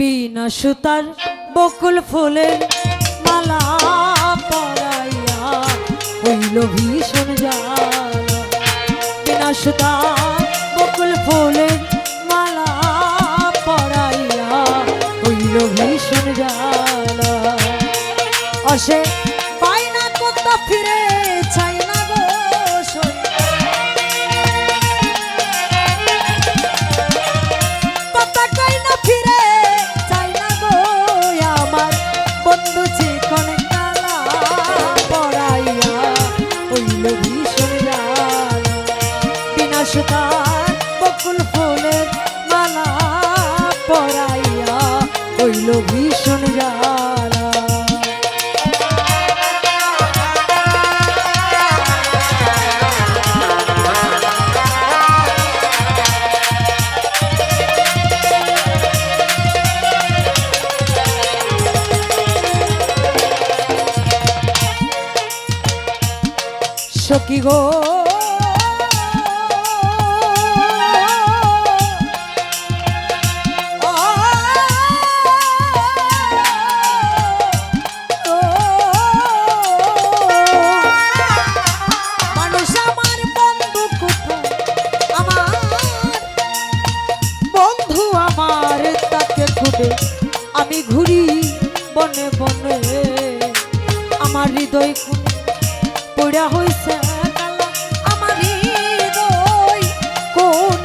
বিনা সুতার বকুল ফুলের মালা পড়াইয়া হইল ভীষণ যা বিনা সুতার ছিল ভীষণ জ্বালা। সখী গো আমি ঘুরি বনে বনে। আমার হৃদয় পড়া হয়েছে আমার হৃদয় কোন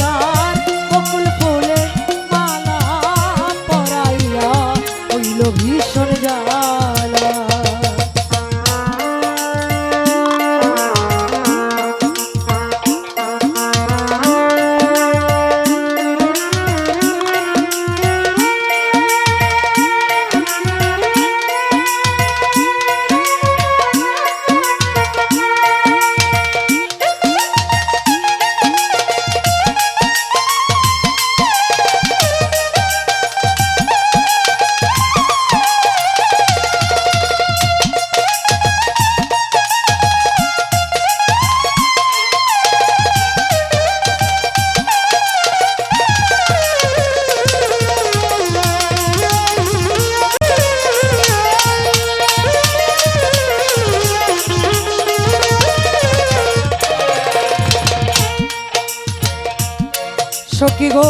তার বকুল ফুলে মালা পরাইয়া ওই লোভী কি গো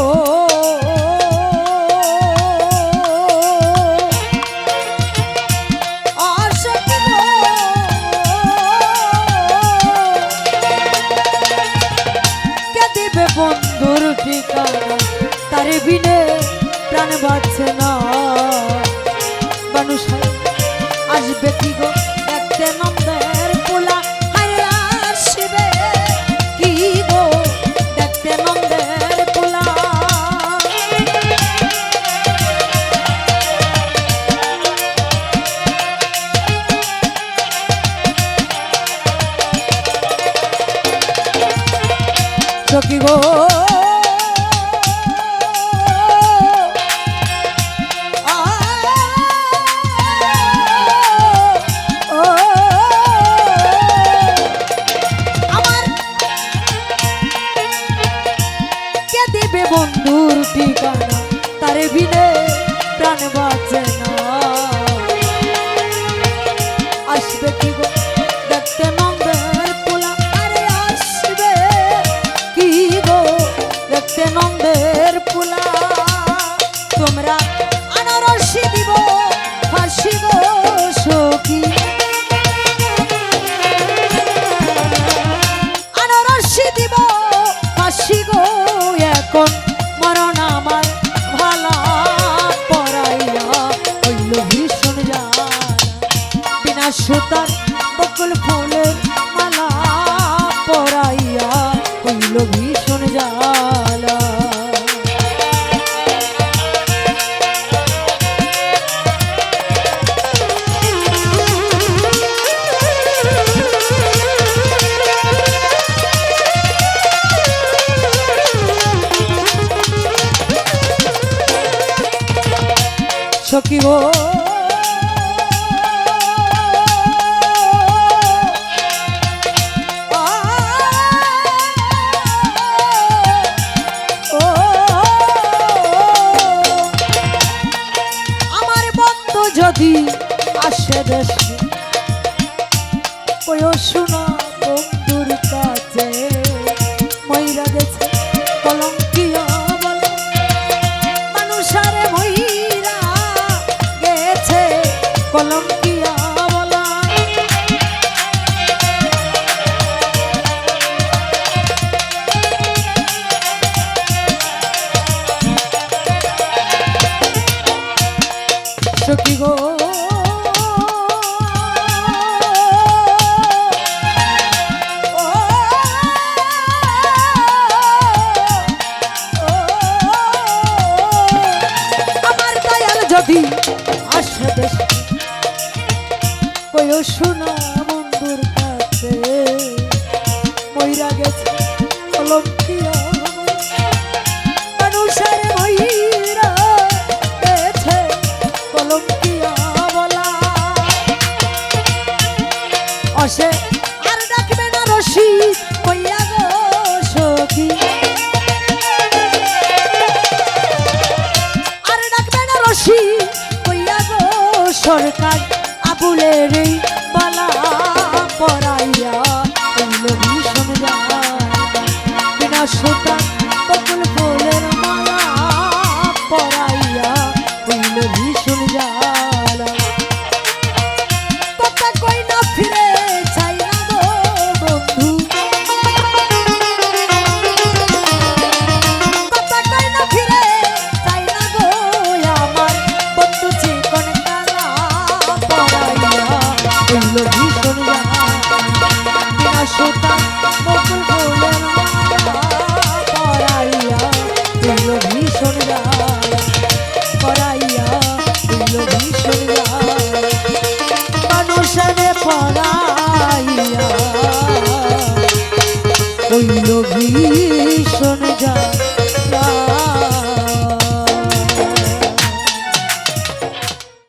বন্ধুর ঠিকানা? তার বিনে প্রাণ বাঁচে না। গো। বন্ধুর ঠিকানা? তারে বিনে প্রাণ বাঁচে না। আসবে কি গো? আমার গো যদি আসে দেশে ওই শোনা কাজ আবুলের পালা পরা।